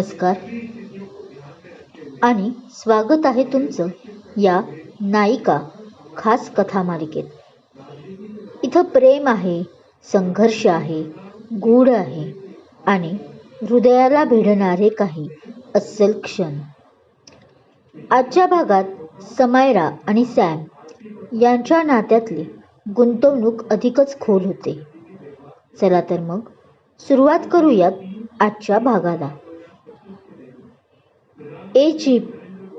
नमस्कार. आणि स्वागत आहे तुमचं या नायिका खास कथा मालिकेत इथं प्रेम आहे संघर्ष आहे गूढ आहे आणि हृदयाला भिडणारे काही अस्सल क्षण. आजच्या भागात समायरा आणि सॅम यांच्या नात्यातली गुंतवणूक अधिकच खोल होते. चला तर मग सुरुवात करूयात आजच्या भागाला. ए जीप.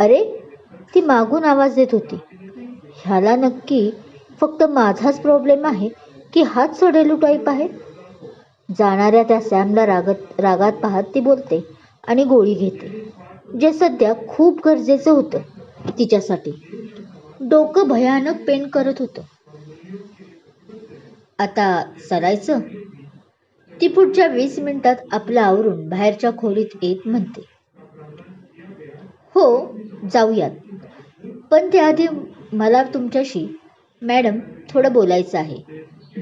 अरे ती मागून आवाज देत होती. ह्याला नक्की फक्त माझाच प्रॉब्लेम आहे की हाच सडेलू टाईप आहे? जाणाऱ्या त्या सॅमला रागत रागात पाहत ती बोलते आणि गोळी घेते जे सध्या खूप गरजेचं होतं तिच्यासाठी. डोकं भयानक पेन करत होतं. आता सरायचं ती पुढच्या वीस मिनिटात आपलं आवरून बाहेरच्या खोलीत येत म्हणते. हो जाऊयात. पण त्याआधी मला तुमच्याशी मॅडम थोडं बोलायचं आहे.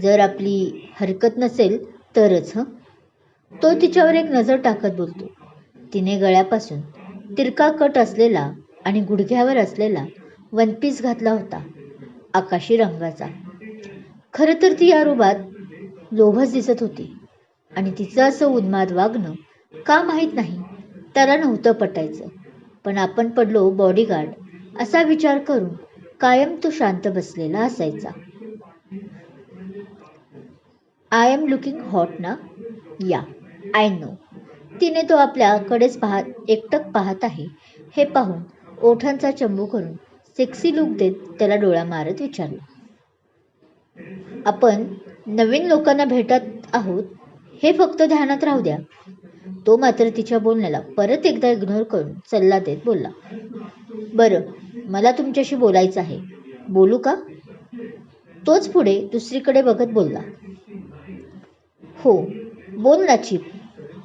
जर आपली हरकत नसेल तरच हं? तो तिच्यावर एक नजर टाकत बोलतो. तिने गळ्यापासून तिरका कट असलेला आणि गुडघ्यावर असलेला वन पीस घातला होता आकाशी रंगाचा. खरं तर ती या रूपात लोभच दिसत होती आणि तिचं असं उन्माद वागणं का माहीत नाही त्याला नव्हतं पटायचं. पण आपण पडलो बॉडीगार्ड असा विचार करून कायम तो शांत बसलेला असायचा. आय एम लुकिंग हॉट ना? या. आय नो तिने तो आपल्याकडेच पाहत एकटक पाहत आहे. हे पाहून ओठांचा चंबू करून सेक्सी लुक देत त्याला डोळा मारत विचारलं. आपण नवीन लोकांना भेटत आहोत? हे फक्त ध्यानात राहू द्या. तो मात्र तिच्या बोलण्याला परत एकदा इग्नोर करून सल्ला देत बोलला. बरं मला तुमच्याशी बोलायचं आहे. बोलू का? तोच पुढे दुसरीकडे बघत बोलला. हो बोल ना चिप.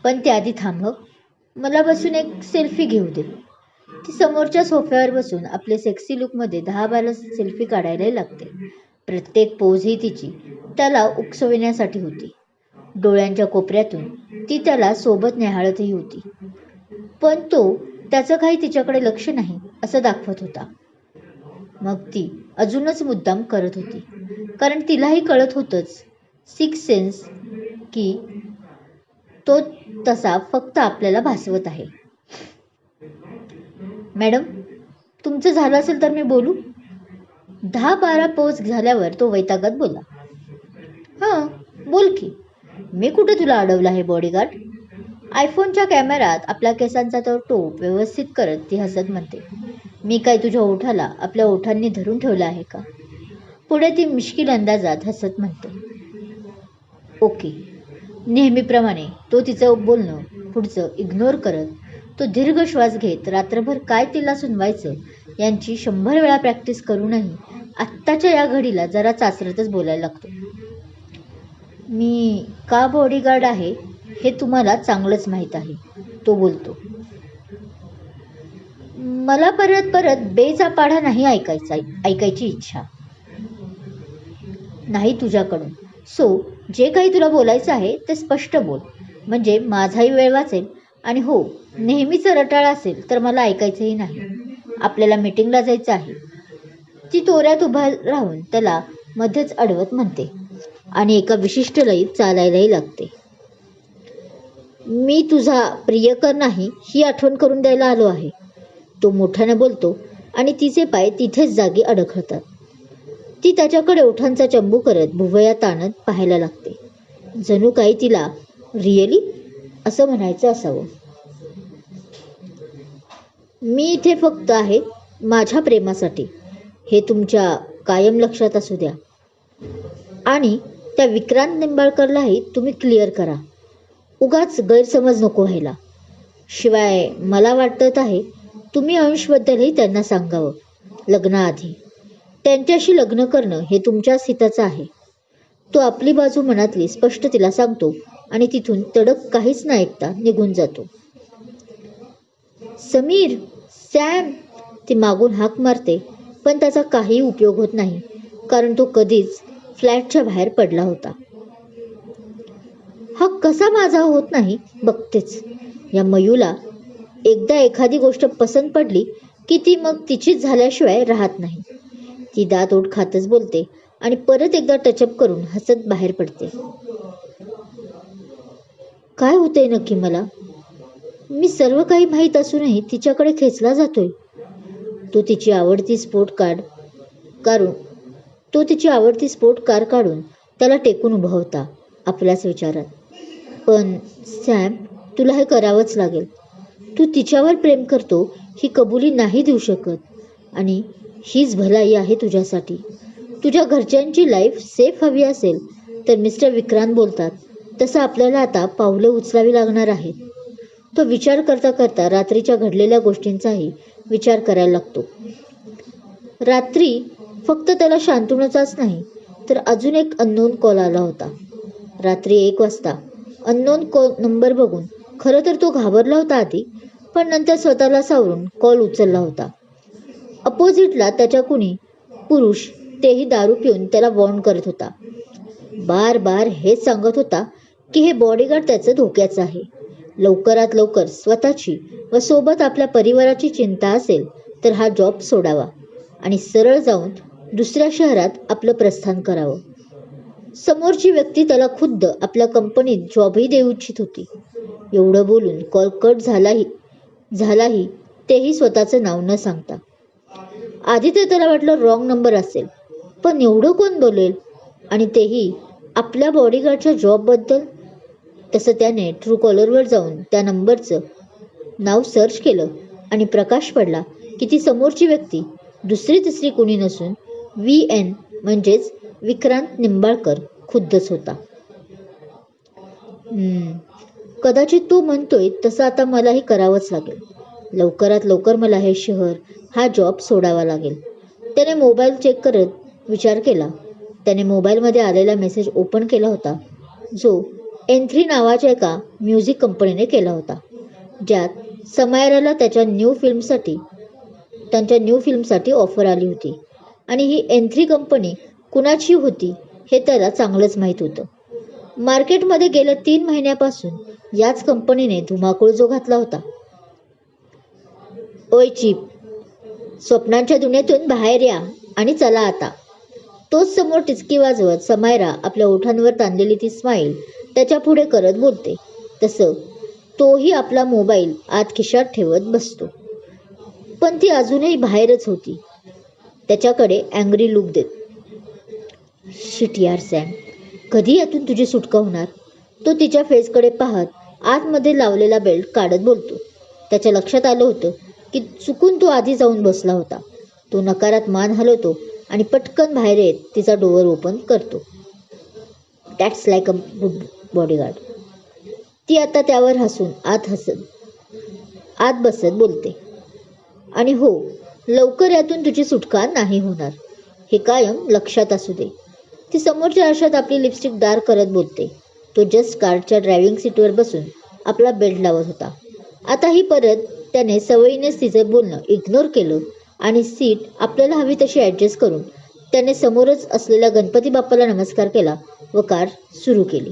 पण त्याआधी थांब मला बसून एक सेल्फी घेऊ दे. ती समोरच्या सोफ्यावर बसून आपल्या सेक्सी लुकमध्ये दहा बारा सेल्फी काढायलाही लागते. प्रत्येक पोज ही तिची त्याला उकसविण्यासाठी होती. डोळ्यांच्या कोपऱ्यातून ती त्याला सोबत न्याहाळतही होती. पण तो त्याचं काही तिच्याकडे लक्ष नाही असं दाखवत होता. मग ती अजूनच मुद्दाम करत होती. कारण तिलाही कळत होतंच सिक्स सेन्स की तो तसा फक्त आपल्याला भासवत आहे. मॅडम तुमचं झालं असेल तर मी बोलू? दहा बारा पोच झाल्यावर तो वैतागत बोलला हां बोल की. मी कुठे तुला अडवलं आहे बॉडीगार्ड आयफोनच्या कॅमेऱ्यात आपल्या केसांचा तो टोप व्यवस्थित करत ती हसत म्हणते मी काय तुझ्या ओठाला आपल्या ओठांनी धरून ठेवलं आहे का? पुढे ती मिश्किल अंदाजात हसत म्हणते ओके. नेहमीप्रमाणे तो तिचं बोलणं पुढचं इग्नोर करत तो दीर्घ श्वास घेत रात्रभर काय तिला सुनवायचं यांची शंभर वेळा प्रॅक्टिस करूनही आत्ताच्या या घडीला जरा चाचरतच बोलायला लागतो. मी का बॉडीगार्ड आहे हे तुम्हाला चांगलंच माहीत आहे तो बोलतो. मला परत परत बेचा पाढा नाही ऐकायचा ऐकायची इच्छा. नाही तुझ्याकडून. सो जे काही तुला बोलायचं आहे ते स्पष्ट बोल. म्हणजे माझाही वेळ वाचेल आणि हो नेहमीचं रटाळ असेल तर मला ऐकायचंही नाही. आपल्याला मीटिंगला जायचं आहे. ती तोऱ्यात उभा राहून त्याला मध्येच अडवत म्हणते. आणि एका विशिष्ट लयीत चालायलाही लागते. मी तुझा प्रियकर नाही ही आठवण करून द्यायला आलो आहे. तो मोठ्याने बोलतो आणि तिचे पाय तिथेच जागी अडखळतात. ती त्याच्याकडे ओठांचा चंबू करत भुवया ताणत पाहायला लागते. जणू काही तिला रिअली? असं म्हणायचं असावं. मी इथे फक्त आहे माझ्या प्रेमासाठी. हे तुमच्या कायम लक्षात असू द्या. आणि त्या विक्रांत निंबाळकरलाही तुम्ही क्लिअर करा. उगाच गैरसमज नको व्हायला. शिवाय मला वाटत आहे तुम्ही अंशबद्दलही त्यांना सांगावं लग्नाआधी. त्यांच्याशी लग्न करणं हे तुमच्याच हिताचं आहे. तो आपली बाजू मनातली स्पष्ट तिला सांगतो आणि तिथून तडक काहीच न ऐकता निघून जातो. समीर सॅम ती मागून हाक मारते पण त्याचा काही उपयोग होत नाही कारण तो कधीच फ्लॅटच्या बाहेर पडला होता. हा कसा माझा होत नाही बघतेच. या मयूला एकदा एखादी गोष्ट पसंत पडली की ती मग तिचीच झाल्याशिवाय राहत नाही. ती दात ओढ खातच बोलते आणि परत एकदा टचअप करून हसत बाहेर पडते. काय होतंय नक्की मला? मी सर्व काही माहीत असूनही तिच्याकडे खेचला जातोय. तो तिची आवडती स्पोर्ट कार्ड काढून तो तिची आवडती स्पोर्ट कार काढून त्याला टेकून उभा होता आपल्याच विचारात. पण सॅम तुला हे करावंच लागेल. तू तिच्यावर प्रेम करतो ही कबुली नाही देऊ शकत. आणि हीच भलाई आहे तुझ्यासाठी. तुझ्या घरच्यांची लाईफ सेफ हवी असेल तर मिस्टर विक्रांत बोलतात तसं आपल्याला आता पावलं उचलावी लागणार आहेत. तो विचार करता करता रात्रीच्या घडलेल्या गोष्टींचाही विचार करायला लागतो. रात्री फक्त त्याला शांतनुचाच नाही तर अजून एक अननोन कॉल आला होता. रात्री एक वाजता अननोन कॉल नंबर बघून खरं तर तो घाबरला होता आधी पण नंतर स्वतःला सावरून कॉल उचलला होता. अपोजिटला त्याच्या कुणी पुरुष तेही दारू पिऊन त्याला वॉर्न करत होता. बार बार हेच सांगत होता की हे बॉडीगार्ड त्याचं धोक्याचं आहे. लवकरात लवकर स्वतःची व सोबत आपल्या परिवाराची चिंता असेल तर हा जॉब सोडावा आणि सरळ जाऊन दुसऱ्या शहरात आपलं प्रस्थान करावं. समोरची व्यक्ती त्याला खुद्द आपल्या कंपनीत जॉबही देऊ इच्छित होती. एवढं बोलून कॉल कट झालाही झालाही तेही स्वतःचं नाव न सांगता. आधी ते त्याला वाटलं रॉंग नंबर असेल पण एवढं कोण बोलेल? आणि तेही आपल्या बॉडीगार्डच्या जॉबबद्दल तसं त्याने ट्रू कॉलरवर जाऊन त्या नंबरचं नाव सर्च केलं आणि प्रकाश पडला की ती समोरची व्यक्ती दुसरी तिसरी कोणी नसून व्ही एन म्हणजेच विक्रांत निंबाळकर खुद्दच होता. हम्म, कदाचित तो म्हणतोय तसं आता मलाही करावंच लागेल. लवकरात लवकर मला हे शहर हा जॉब सोडावा लागेल. त्याने मोबाईल चेक करत विचार केला. त्याने मोबाईलमध्ये आलेला मेसेज ओपन केला होता. जो एन थ्री नावाच्या एका म्युझिक कंपनीने केला होता. ज्यात समायराला त्याच्या न्यू फिल्मसाठी त्यांच्या न्यू फिल्मसाठी ऑफर आली होती. आणि ही एन थ्री कंपनी कुणाची होती हे त्याला चांगलंच माहीत होतं. मार्केटमध्ये गेल्या तीन महिन्यापासून याच कंपनीने धुमाकूळ जो घातला होता. ओय चीप स्वप्नांच्या दुनियेतून बाहेर या आणि चला आता. तोच समोर टिचकी वाजवत समायरा आपल्या ओठांवर ताणलेली ती स्माईल त्याच्या पुढे करत बोलते. तसं तोही आपला मोबाईल आत खिशात ठेवत बसतो. पण ती अजूनही बाहेरच होती. त्याच्याकडे अँग्री लूक देत. शिट यार सॅम कधी यातून तुझी सुटका होणार? तो तिच्या फेसकडे पाहत आतमध्ये लावलेला बेल्ट काढत बोलतो. त्याच्या लक्षात आलं होतं की चुकून तो आधी जाऊन बसला होता. तो नकारात मान हलवतो आणि पटकन बाहेर येत तिचा डोअर ओपन करतो. That's like a good bodyguard ती आता त्यावर हसून आत हसत आत बसत बोलते. आणि हो लवकर यातून तुझी सुटका नाही होणार. हे कायम लक्षात असू दे. ती समोरच्या आरशात आपली लिपस्टिक दार करत बोलते. तो जस्ट कारच्या ड्रायव्हिंग सीटवर बसून आपला बेल्ट लावत होता. आताही परत त्याने सवयीनेच तिचं बोलणं इग्नोर केलं आणि सीट आपल्याला हवी तशी ॲडजस्ट करून त्याने समोरच असलेल्या गणपती बाप्पाला नमस्कार केला व कार सुरू केली.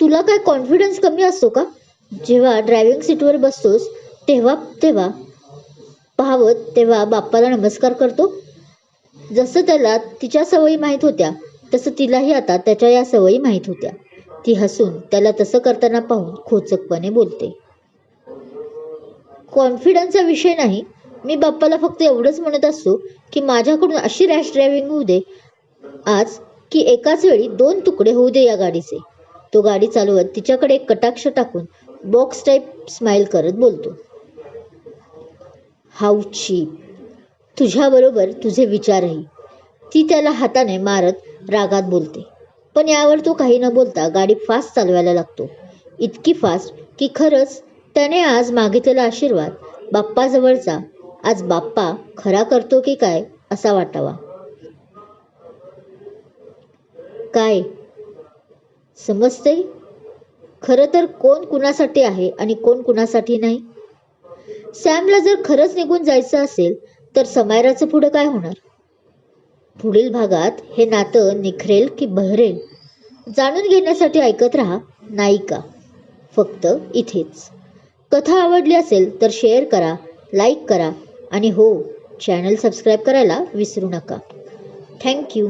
तुला काय कॉन्फिडन्स कमी असतो का? जेव्हा ड्रायव्हिंग सीटवर बसतोस तेव्हा तेव्हा पाहावत तेव्हा बाप्पाला नमस्कार करतो. जसं त्याला तिच्या सवयी माहीत होत्या तसं तिलाही आता त्याच्या या सवयी माहीत होत्या. ती हसून त्याला तसं करताना पाहून खोचकपणे बोलते. कॉन्फिडन्सचा विषय नाही. मी बाप्पाला फक्त एवढंच म्हणत असतो की माझ्याकडून अशी रॅश ड्रायव्हिंग होऊ दे. आज की एकाच वेळी दोन तुकडे होऊ दे या गाडीचे. तो गाडी चालवत तिच्याकडे एक कटाक्ष टाकून बॉक्स टाईप स्माईल करत बोलतो. हाऊ चीप तुझ्याबरोबर तुझे विचारही. ती त्याला हाताने मारत रागात बोलते. पण यावर तो काही न बोलता गाडी फास्ट चालवायला लागतो. इतकी फास्ट की खरंच त्याने आज मागितलेला आशीर्वाद बाप्पाजवळचा. आज बाप्पा खरा करतो की काय असा वाटावा. काय? समजते खरं तर कोण कुणासाठी आहे आणि कोण कुणासाठी नाही? सॅमला जर खरंच निघून जायचं असेल तर समायराचं पुढं काय होणार? पुढील भागात हे नातं निखरेल की बहरेल? जाणून घेण्यासाठी ऐकत राहा नायिका. फक्त इथेच. कथा आवडली असेल तर शेअर करा लाईक करा आणि हो चॅनल सबस्क्राईब करायला विसरू नका. थँक्यू.